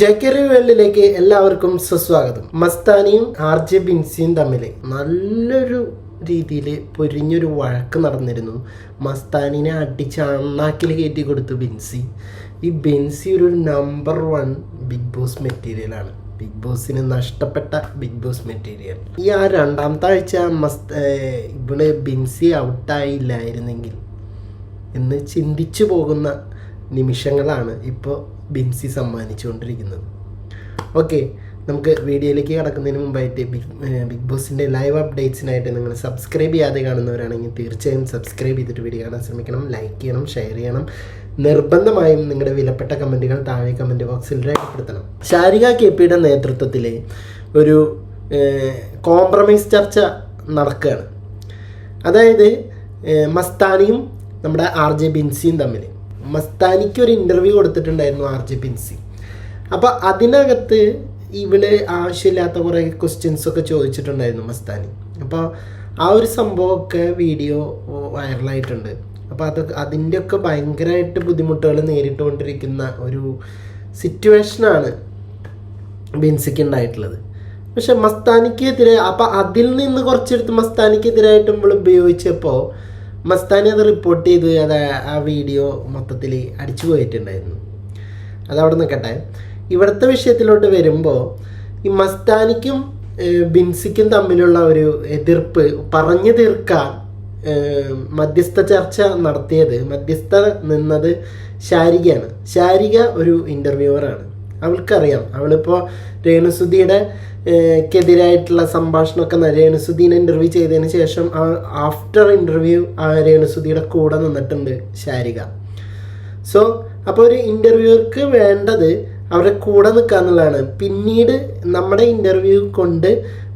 ജക്കറി വേൾഡിലേക്ക് എല്ലാവർക്കും സുസ്വാഗതം. മസ്താനിയും ആർ ജെ ബിൻസിയും തമ്മിൽ നല്ലൊരു രീതിയിൽ പൊരിഞ്ഞൊരു വഴക്ക് നടന്നിരുന്നു. മസ്താനിനെ അടിച്ച് അണ്ണാക്കിൽ കയറ്റി കൊടുത്തു ബിൻസി. ഈ ബിൻസി ഒരു നമ്പർ വൺ ബിഗ് ബോസ് മെറ്റീരിയലാണ് ബിഗ് ബോസിന് നഷ്ടപ്പെട്ട ബിഗ് ബോസ് മെറ്റീരിയൽ ഈ ആ രണ്ടാമത്തെ ആഴ്ച മസ്ത ഇവൾ ബിൻസി ഔട്ടായില്ലായിരുന്നെങ്കിൽ എന്ന് ചിന്തിച്ചു പോകുന്ന നിമിഷങ്ങളാണ് ഇപ്പോൾ ബിൻസി സമ്മാനിച്ചുകൊണ്ടിരിക്കുന്നത്. ഓക്കെ നമുക്ക് വീഡിയോയിലേക്ക് കടക്കുന്നതിന് മുമ്പായിട്ട് ബിഗ് ബിഗ് ബോസിന്റെ ലൈവ് അപ്ഡേറ്റ്സിനായിട്ട് നിങ്ങൾ സബ്സ്ക്രൈബ് ചെയ്യാതെ കാണുന്നവരാണെങ്കിൽ തീർച്ചയായും സബ്സ്ക്രൈബ് ചെയ്തിട്ട് വീഡിയോ കാണാൻ ശ്രമിക്കണം ലൈക്ക് ചെയ്യണം ഷെയർ ചെയ്യണം. നിർബന്ധമായും നിങ്ങളുടെ വിലപ്പെട്ട കമന്റുകൾ താഴെ കമന്റ് ബോക്സിൽ രേഖപ്പെടുത്തണം. ശാരിക കെ പിയുടെ നേതൃത്വത്തിൽ ഒരു കോംപ്രമൈസ് ചർച്ച നടക്കുകയാണ്. അതായത് മസ്താനിയും നമ്മുടെ ആർ ജെ ബിൻസിയും തമ്മിൽ മസ്താനിക്ക് ഒരു ഇന്റർവ്യൂ കൊടുത്തിട്ടുണ്ടായിരുന്നു ആർ ജെ ബിൻസി. അപ്പോൾ അതിനകത്ത് ഇവൾ ആവശ്യമില്ലാത്ത കുറേ ക്വസ്റ്റ്യൻസ് ഒക്കെ ചോദിച്ചിട്ടുണ്ടായിരുന്നു മസ്താനി. അപ്പോൾ ആ ഒരു സംഭവമൊക്കെ വീഡിയോ വൈറലായിട്ടുണ്ട് അപ്പോൾ അത് അതിന്റെയൊക്കെ ഭയങ്കരമായിട്ട് ബുദ്ധിമുട്ടുകൾ നേരിട്ടുകൊണ്ടിരിക്കുന്ന ഒരു സിറ്റുവേഷനാണ് ബിൻസിക്ക് ഉണ്ടായിട്ടുള്ളത്. പക്ഷെ മസ്താനിക്കെതിരെ അപ്പം അതിൽ നിന്ന് കുറച്ചെടുത്ത് മസ്താനിക്കെതിരായിട്ട് നമ്മൾ ഉപയോഗിച്ചപ്പോൾ മസ്താനി അത് റിപ്പോർട്ട് ചെയ്ത് അത് ആ വീഡിയോ മൊത്തത്തിൽ അടിച്ചു പോയിട്ടുണ്ടായിരുന്നു. അതവിടെ നിൽക്കട്ടെ ഇവിടുത്തെ വിഷയത്തിലോട്ട് വരുമ്പോൾ ഈ മസ്താനിക്കും ബിൻസിക്കും തമ്മിലുള്ള ഒരു എതിർപ്പ് പറഞ്ഞു തീർക്കാൻ മധ്യസ്ഥ ചർച്ച നടത്തിയത് മധ്യസ്ഥ നിന്നത് ശാരികയാണ്. ശാരിക ഒരു ഇന്റർവ്യൂവറാണ് അവൾക്കറിയാം. അവളിപ്പോൾ രേണുസുദ്ധിയുടെ ക്കെതിരായിട്ടുള്ള സംഭാഷണമൊക്കെ ന- രേണുസുധീനെ ഇന്റർവ്യൂ ചെയ്തതിന് ശേഷം ആഫ്റ്റർ ഇന്റർവ്യൂ ആ രേണുസുദ്ധിയുടെ കൂടെ നിന്നിട്ടുണ്ട് ശാരിക. സോ അപ്പോൾ ഒരു ഇന്റർവ്യൂർക്ക് വേണ്ടത് അവരുടെ കൂടെ നിൽക്കുക എന്നുള്ളതാണ്. പിന്നീട് നമ്മുടെ ഇന്റർവ്യൂ കൊണ്ട്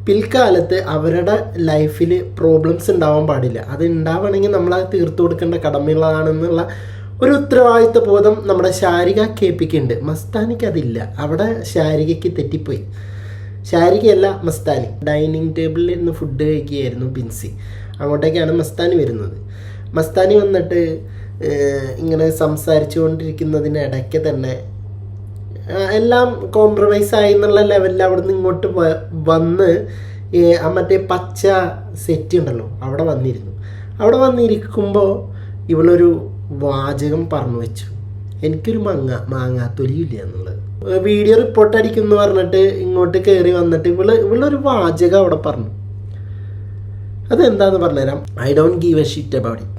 പിൽക്കാലത്ത് അവരുടെ ലൈഫിൽ പ്രോബ്ലംസ് ഉണ്ടാവാൻ പാടില്ല. അത് ഉണ്ടാവണമെങ്കിൽ നമ്മളത് തീർത്തു കൊടുക്കേണ്ട കടമയുള്ളതാണെന്നുള്ള ഒരു ഉത്തരവാദിത്വ ബോധം നമ്മുടെ ശാരിക കേൾപ്പിക്കുന്നുണ്ട്. മസ്താനിക്ക് അതില്ല. അവിടെ ശാരികയ്ക്ക് തെറ്റിപ്പോയി. ശാരികയല്ല മസ്താനി. ഡൈനിങ് ടേബിളിൽ ഇരുന്ന് ഫുഡ് കഴിക്കുകയായിരുന്നു ബിൻസി. അങ്ങോട്ടേക്കാണ് മസ്താനി വരുന്നത്. മസ്താനി വന്നിട്ട് ഇങ്ങനെ സംസാരിച്ചു കൊണ്ടിരിക്കുന്നതിനിടയ്ക്ക് തന്നെ എല്ലാം കോംപ്രമൈസ് ആയി എന്നുള്ള ലെവലിൽ അവിടെ നിന്ന് ഇങ്ങോട്ട് വന്ന് മറ്റേ പച്ച സെറ്റ് ഉണ്ടല്ലോ അവിടെ വന്നിരുന്നു. അവിടെ വന്നിരിക്കുമ്പോൾ ഇവളൊരു വാചകം പറഞ്ഞു വെച്ചു. എനിക്കൊരു മങ്ങ മാങ്ങാത്തൊലിയില്ല എന്നുള്ളത്. വീഡിയോ റിപ്പോർട്ട് അടിക്കും എന്ന് പറഞ്ഞിട്ട് ഇങ്ങോട്ട് കയറി വന്നിട്ട് ഇവൾ ഇവളൊരു വാചകം അവിടെ പറഞ്ഞു. അതെന്താന്ന് പറഞ്ഞുതരാം. I don't give a shit about it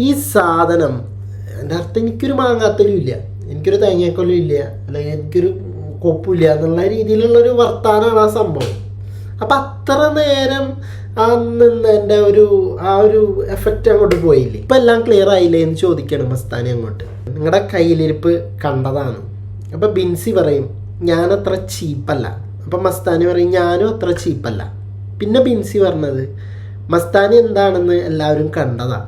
ഈ സാധനം എന്റെ അർത്ഥം എനിക്കൊരു മാങ്ങാത്തലും ഇല്ല. എനിക്കൊരു തേങ്ങാക്കൊല്ലും ഇല്ല. അല്ലെങ്കിൽ എനിക്കൊരു കൊപ്പില്ല എന്നുള്ള രീതിയിലുള്ളൊരു വർത്താനമാണ് ആ സംഭവം. അപ്പം അത്ര നേരം ആ നിന്ന് എന്റെ ഒരു ആ ഒരു എഫക്റ്റ് അങ്ങോട്ട് പോയില്ലേ? ഇപ്പം എല്ലാം ക്ലിയർ ആയില്ലേ എന്ന് ചോദിക്കണം മസ്താനി അങ്ങോട്ട്. നിങ്ങളുടെ കയ്യിലിരിപ്പ് കണ്ടതാണ്. അപ്പം ബിൻസി പറയും ഞാനത്ര ചീപ്പല്ല. അപ്പം മസ്താനി പറയും ഞാനും അത്ര ചീപ്പല്ല. പിന്നെ ബിൻസി പറഞ്ഞത് മസ്താനി എന്താണെന്ന് എല്ലാവരും കണ്ടതാ.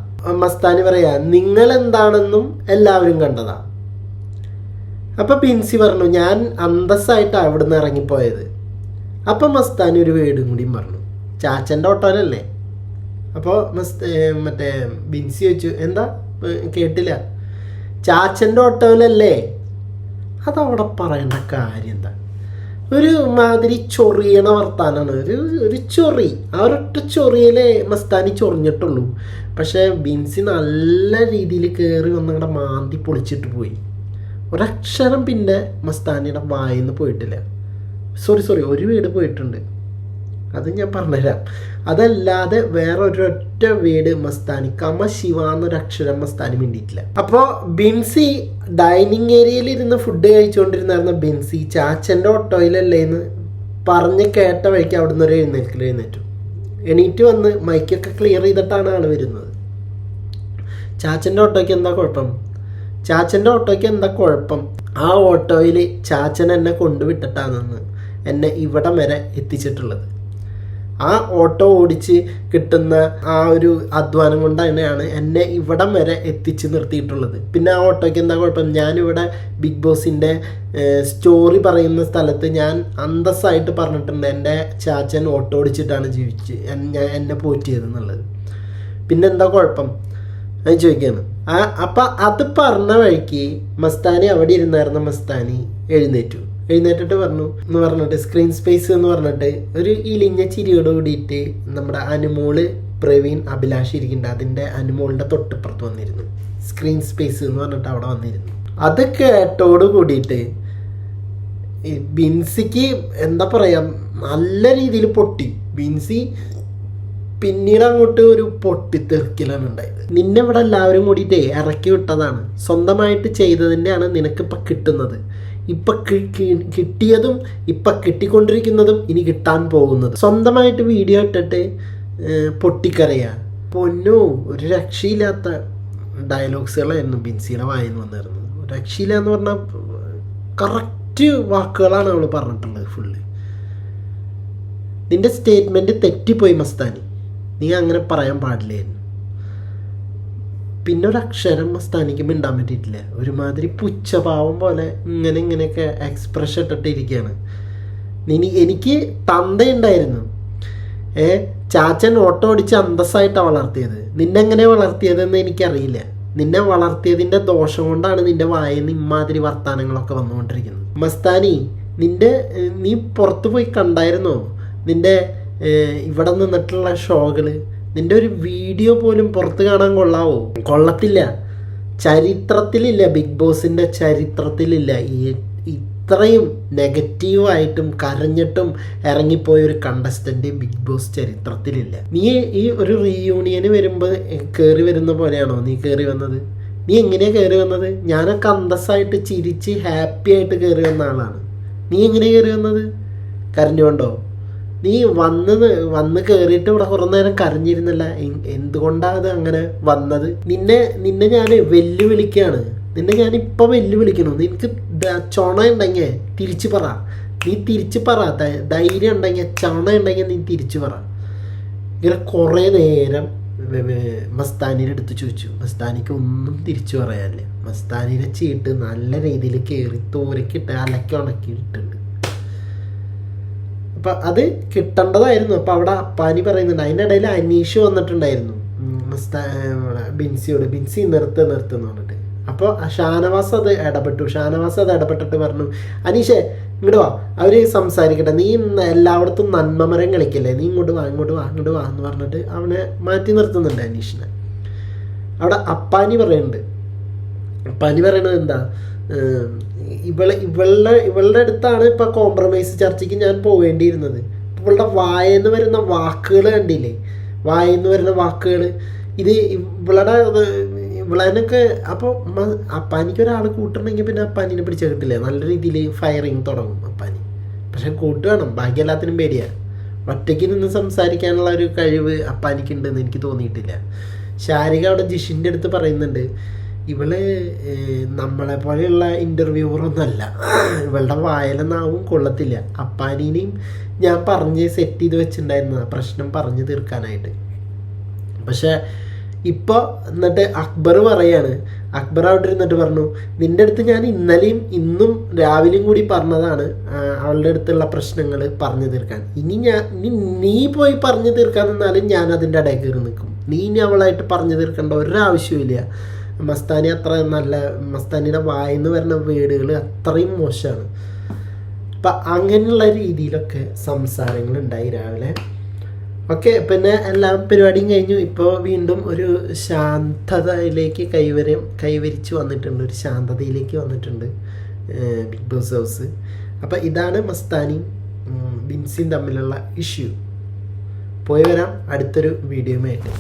മസ്താനി പറയാ നിങ്ങൾ എന്താണെന്നും എല്ലാവരും കണ്ടതാ. അപ്പൊ ബിൻസി പറഞ്ഞു ഞാൻ അന്തസ്സായിട്ടാണ് അവിടെ നിന്ന് ഇറങ്ങിപ്പോയത്. അപ്പം മസ്താനി ഒരു വീടും കൂടിയും പറഞ്ഞു. ചാച്ചന്റെ ഓട്ടോയിലല്ലേ? അപ്പോൾ മറ്റേ ബിൻസി വെച്ചു എന്താ? കേട്ടില്ല. ചാച്ചന്റെ ഓട്ടോയിലല്ലേ? അതവിടെ പറയേണ്ട കാര്യം എന്താ ഒരു മാതിരി ചൊറിയണ വർത്താനാണ്. ഒരു ഒരു ചൊറി. ആ ഒരൊറ്റ ചൊറിയിലേ മസ്താനി ചൊറിഞ്ഞിട്ടുള്ളൂ. പക്ഷേ ബിൻസി നല്ല രീതിയിൽ കയറി വന്നങ്ങടെ മാന്തി പൊളിച്ചിട്ട് പോയി. ഒരക്ഷരം പിന്നെ മസ്താനിയുടെ വായിന്ന് പോയിട്ടില്ല. സോറി സോറി ഒരു വീട് പോയിട്ടുണ്ട്. അത് ഞാൻ പറഞ്ഞുതരാം. അതല്ലാതെ വേറെ ഒരൊറ്റ വീട് മസ്താനി കമ ശിവ എന്നൊരു അക്ഷരം മസ്താനി മിണ്ടിയിട്ടില്ല. അപ്പോൾ ബിൻസി ഡൈനിങ് ഏരിയയിൽ ഇരുന്ന് ഫുഡ് കഴിച്ചുകൊണ്ടിരുന്നായിരുന്ന ബിൻസി? ചാച്ചന്റെ ഓട്ടോയിലല്ലേ എന്ന് പറഞ്ഞ് കേട്ട വഴിക്ക് അവിടെ നിന്ന് ഒരു എഴുന്നേൽക്കൽ എഴുന്നേറ്റു. എണീറ്റ് വന്ന് മൈക്കൊക്കെ ക്ലിയർ ചെയ്തിട്ടാണ് ആൾ വരുന്നത്. ചാച്ചന്റെ ഓട്ടോയ്ക്ക് എന്താ കുഴപ്പം? ചാച്ചന്റെ ഓട്ടോയ്ക്ക് എന്താ കുഴപ്പം? ആ ഓട്ടോയിൽ ചാച്ചൻ എന്നെ കൊണ്ടുവിട്ടിട്ടാണെന്ന് എന്നെ ഇവിടം വരെ എത്തിച്ചിട്ടുള്ളത്. ആ ഓട്ടോ ഓടിച്ച് കിട്ടുന്ന ആ ഒരു അധ്വാനം കൊണ്ട് തന്നെയാണ് എന്നെ ഇവിടം വരെ എത്തിച്ച് നിർത്തിയിട്ടുള്ളത്. പിന്നെ ആ ഓട്ടോയ്ക്ക് എന്താ കുഴപ്പം? ഞാനിവിടെ ബിഗ് ബോസിന്റെ സ്റ്റോറി പറയുന്ന സ്ഥലത്ത് ഞാൻ അന്തസ്സായിട്ട് പറഞ്ഞിട്ടുണ്ട് എന്റെ ചാച്ചൻ ഓട്ടോ ഓടിച്ചിട്ടാണ് ജീവിച്ച് ഞാൻ എന്നെ പോറ്റിയത് എന്നുള്ളത്. പിന്നെന്താ കുഴപ്പം? അത് ചോദിക്കുകയാണ് ആ അപ്പം അത് പറഞ്ഞ വഴിക്ക് മസ്താനി അവിടെ ഇരുന്നായിരുന്ന. മസ്താനി എഴുന്നേറ്റു. എഴുന്നേറ്റിട്ട് പറഞ്ഞു. എന്ന് പറഞ്ഞിട്ട് സ്ക്രീൻ സ്പേസ് എന്ന് പറഞ്ഞിട്ട് ഒരു ഇലിഞ്ഞ ചിരിയോട് കൂടിയിട്ട് നമ്മുടെ അനുമോൾ പ്രവീൺ അഭിലാഷ് ഇരിക്കുന്നുണ്ട്. അതിന്റെ അനുമോളിന്റെ തൊട്ടിപ്പുറത്ത് വന്നിരുന്നു. സ്ക്രീൻ സ്പേസ് എന്ന് പറഞ്ഞിട്ട് അവിടെ വന്നിരുന്നു. അത് കേട്ടോട് കൂടിയിട്ട് ബിൻസിക്ക് എന്താ പറയുക നല്ല രീതിയിൽ പൊട്ടി. ബിൻസി പിന്നീട് അങ്ങോട്ട് ഒരു പൊട്ടിത്തെറിക്കലാണ് ഉണ്ടായത്. നിന്നെ ഇവിടെ എല്ലാവരും കൂടിയിട്ടേ ഇറക്കി വിട്ടതാണ്. സ്വന്തമായിട്ട് ചെയ്തതിന്റെയാണ് നിനക്കിപ്പോൾ കിട്ടുന്നത്. ഇപ്പൊ കിട്ടിയതും ഇപ്പൊ കിട്ടിക്കൊണ്ടിരിക്കുന്നതും ഇനി കിട്ടാൻ പോകുന്നത്. സ്വന്തമായിട്ട് വീഡിയോ ഇട്ടിട്ട് പൊട്ടിക്കരയാ പൊന്നു ഒരു രക്ഷയില്ലാത്ത ഡയലോഗ്സുകളായിരുന്നു ബിൻസിയുടെ വായിന്ന് വന്നിരുന്നത്. രക്ഷയില്ല എന്ന് പറഞ്ഞാൽ കറക്റ്റ് വാക്കുകളാണ് അവൾ പറഞ്ഞിട്ടുള്ളത് ഫുള്ള് നിന്റെ സ്റ്റേറ്റ്മെന്റ് തെറ്റിപ്പോയി മസ്താനി. നീ അങ്ങനെ പറയാൻ പാടില്ലായിരുന്നു പിന്നെ ഒരു അക്ഷരം മസ്താനിക്ക് മിണ്ടാൻ പറ്റിയിട്ടില്ല. ഒരുമാതിരി പുച്ഛഭാവം പോലെ ഇങ്ങനെ ഇങ്ങനെയൊക്കെ എക്സ്പ്രഷൻ ഇട്ടിട്ട് ഇരിക്കുകയാണ്. ഇനി എനിക്ക് തന്തയുണ്ടായിരുന്നു ഏ ചാച്ചൻ ഓട്ടോ ഓടിച്ച് അന്തസ്സായിട്ടാണ് വളർത്തിയത്. നിന്നെ എങ്ങനെ വളർത്തിയതെന്ന് എനിക്കറിയില്ല. നിന്നെ വളർത്തിയതിന്റെ ദോഷം കൊണ്ടാണ് നിന്റെ വായിൽ നിന്ന് ഇമാതിരി വർത്തമാനങ്ങളൊക്കെ വന്നുകൊണ്ടിരിക്കുന്നത്. മസ്താനി നിന്റെ നീ പുറത്തു പോയി കണ്ടായിരുന്നോ? നിന്റെ ഇവിടെ നിന്നിട്ടുള്ള ഷോകൾ? നിന്റെ ഒരു വീഡിയോ പോലും പുറത്ത് കാണാൻ കൊള്ളാവോ? കൊള്ളത്തില്ല. ചരിത്രത്തിലില്ല. ബിഗ് ബോസിന്റെ ചരിത്രത്തിലില്ല. ഈ ഇത്രയും നെഗറ്റീവായിട്ടും കരഞ്ഞിട്ടും ഇറങ്ങിപ്പോയ ഒരു കണ്ടസ്റ്റന്റ് ബിഗ് ബോസ് ചരിത്രത്തിലില്ല. നീ ഈ ഒരു റീയൂണിയന് വരുമ്പോൾ കയറി വരുന്ന പോലെയാണോ നീ കയറി വന്നത്? നീ എങ്ങനെയാ കയറി വന്നത്? ഞാനൊക്കെ അന്തസ്സായിട്ട് ചിരിച്ച് ഹാപ്പി ആയിട്ട് കയറി വന്ന ആളാണ്. നീ എങ്ങനെയാണ് കയറി വന്നത്? കരഞ്ഞുകൊണ്ടോ? നീ വന്ന് വന്ന് കയറിയിട്ട് ഇവിടെ കുറേ നേരം കരഞ്ഞിരുന്നല്ല? എന്തുകൊണ്ടാണ് എന്തുകൊണ്ടാ അത് അങ്ങനെ വന്നത്? നിന്നെ നിന്നെ ഞാൻ വെല്ലുവിളിക്കാണ്. നിന്നെ ഞാൻ ഇപ്പൊ വെല്ലുവിളിക്കണു നിനക്ക് ചൊണ ഉണ്ടെങ്കിൽ തിരിച്ചു പറ. നീ തിരിച്ചു പറ. ധൈര്യം ഉണ്ടെങ്കിൽ ചണ ഉണ്ടെങ്കിൽ നീ തിരിച്ചു പറ. ഇങ്ങനെ കുറേ നേരം മസ്താനിയുടെ അടുത്ത് ചോദിച്ചു. മസ്താനിക്ക് ഒന്നും തിരിച്ചു പറയാനില്ല. മസ്താനിയുടെ ചീട്ട് നല്ല രീതിയിൽ കയറി തോരക്കിട്ട് അലക്കി ഉണക്കി ഇട്ടുണ്ട് അപ്പൊ അത് കിട്ടേണ്ടതായിരുന്നു. അപ്പോൾ അവിടെ അപ്പാനി പറയുന്നുണ്ട്. അതിന്റെ ഇടയിൽ അനീഷ് വന്നിട്ടുണ്ടായിരുന്നു. ബിൻസിയോട്. ബിൻസി നിർത്ത് നിർത്ത് എന്ന് പറഞ്ഞിട്ട്. അപ്പോൾ ഷാനവാസ് അത് ഇടപെട്ടു. ഷാനവാസ് അത് ഇടപെട്ടിട്ട് പറഞ്ഞു അനീഷേ ഇങ്ങോട്ട് വാ. അവർ സംസാരിക്കട്ടെ. നീ എല്ലായിടത്തും നന്മമരം കളിക്കല്ലേ? നീ ഇങ്ങോട്ട് വാ ഇങ്ങോട്ട് വാ ഇങ്ങോട്ട് വാ എന്ന് പറഞ്ഞിട്ട് അവനെ മാറ്റി നിർത്തുന്നുണ്ട് അനീഷിനെ. അവിടെ അപ്പാനി പറയുന്നുണ്ട്. അപ്പാനി പറയണത് എന്താ? ഇവളെ ഇവളുടെ ഇവളുടെ അടുത്താണ് ഇപ്പൊ കോംപ്രമൈസ് ചർച്ചയ്ക്ക് ഞാൻ പോവേണ്ടിയിരുന്നത്. ഇവളുടെ വായെന്ന് വരുന്ന വാക്കുകൾ കണ്ടില്ലേ? വായെന്ന് വരുന്ന വാക്കുകൾ ഇത് ഇവളുടെ ഇവളതിനൊക്കെ അപ്പോൾ അപ്പാനിക്ക് ഒരാൾ കൂട്ടണമെങ്കിൽ പിന്നെ അപ്പാനിനെ പിടിച്ച കിട്ടില്ല നല്ല രീതിയിൽ ഫയറിങ് തുടങ്ങും അപ്പാനി. പക്ഷെ കൂട്ട് ബാക്കി എല്ലാത്തിനും പേടിയാണ് ഒറ്റയ്ക്ക് നിന്ന് സംസാരിക്കാനുള്ള ഒരു കഴിവ് അപ്പാനിക്കുണ്ടെന്ന് എനിക്ക് തോന്നിയിട്ടില്ല. ശാരിക അവിടെ ജിഷിന്റെ അടുത്ത് പറയുന്നുണ്ട്. ഇവൾ നമ്മളെ പോലെയുള്ള ഇന്റർവ്യൂവറൊന്നുമല്ല ഇവളുടെ വായല നാവും കൊള്ളത്തില്ല. അപ്പാനീനെയും ഞാൻ പറഞ്ഞ് സെറ്റ് ചെയ്ത് വെച്ചിട്ടുണ്ടായിരുന്ന. പ്രശ്നം പറഞ്ഞു തീർക്കാനായിട്ട്. പക്ഷെ ഇപ്പോൾ എന്നിട്ട് അക്ബർ പറയാണ്. അക്ബർ അവിടെ ഇരുന്നിട്ട് പറഞ്ഞു നിന്റെ അടുത്ത് ഞാൻ ഇന്നലെയും ഇന്നും രാവിലെയും കൂടി പറഞ്ഞതാണ് അവളുടെ അടുത്തുള്ള പ്രശ്നങ്ങൾ പറഞ്ഞു തീർക്കാൻ. ഇനി ഞാൻ നീ പോയി പറഞ്ഞു തീർക്കാൻ നിന്നാലും ഞാൻ അതിന്റെ ഇടയിൽ കയറി നിൽക്കും. നീ ഇനി അവളായിട്ട് പറഞ്ഞു തീർക്കേണ്ട ഒരാവശ്യമില്ല മസ്താനി അത്ര നല്ല മസ്താനിയുടെ വായിന്ന് വരുന്ന വേടുകൾ അത്രയും മോശമാണ്. അപ്പം അങ്ങനെയുള്ള രീതിയിലൊക്കെ സംസാരങ്ങൾ ഉണ്ടായി രാവിലെ. ഓക്കെ പിന്നെ എല്ലാ പരിപാടിയും കഴിഞ്ഞു. ഇപ്പോൾ വീണ്ടും ഒരു ശാന്തതയിലേക്ക് കൈവരും കൈവരിച്ചു വന്നിട്ടുണ്ട്. ഒരു ശാന്തതയിലേക്ക് വന്നിട്ടുണ്ട് ബിഗ് ബോസ് ഹൗസ്. അപ്പം ഇതാണ് മസ്താനി ബിൻസിയും തമ്മിലുള്ള ഇഷ്യൂ. പോയി വരാം. അടുത്തൊരു വീഡിയോയുമായിട്ട്.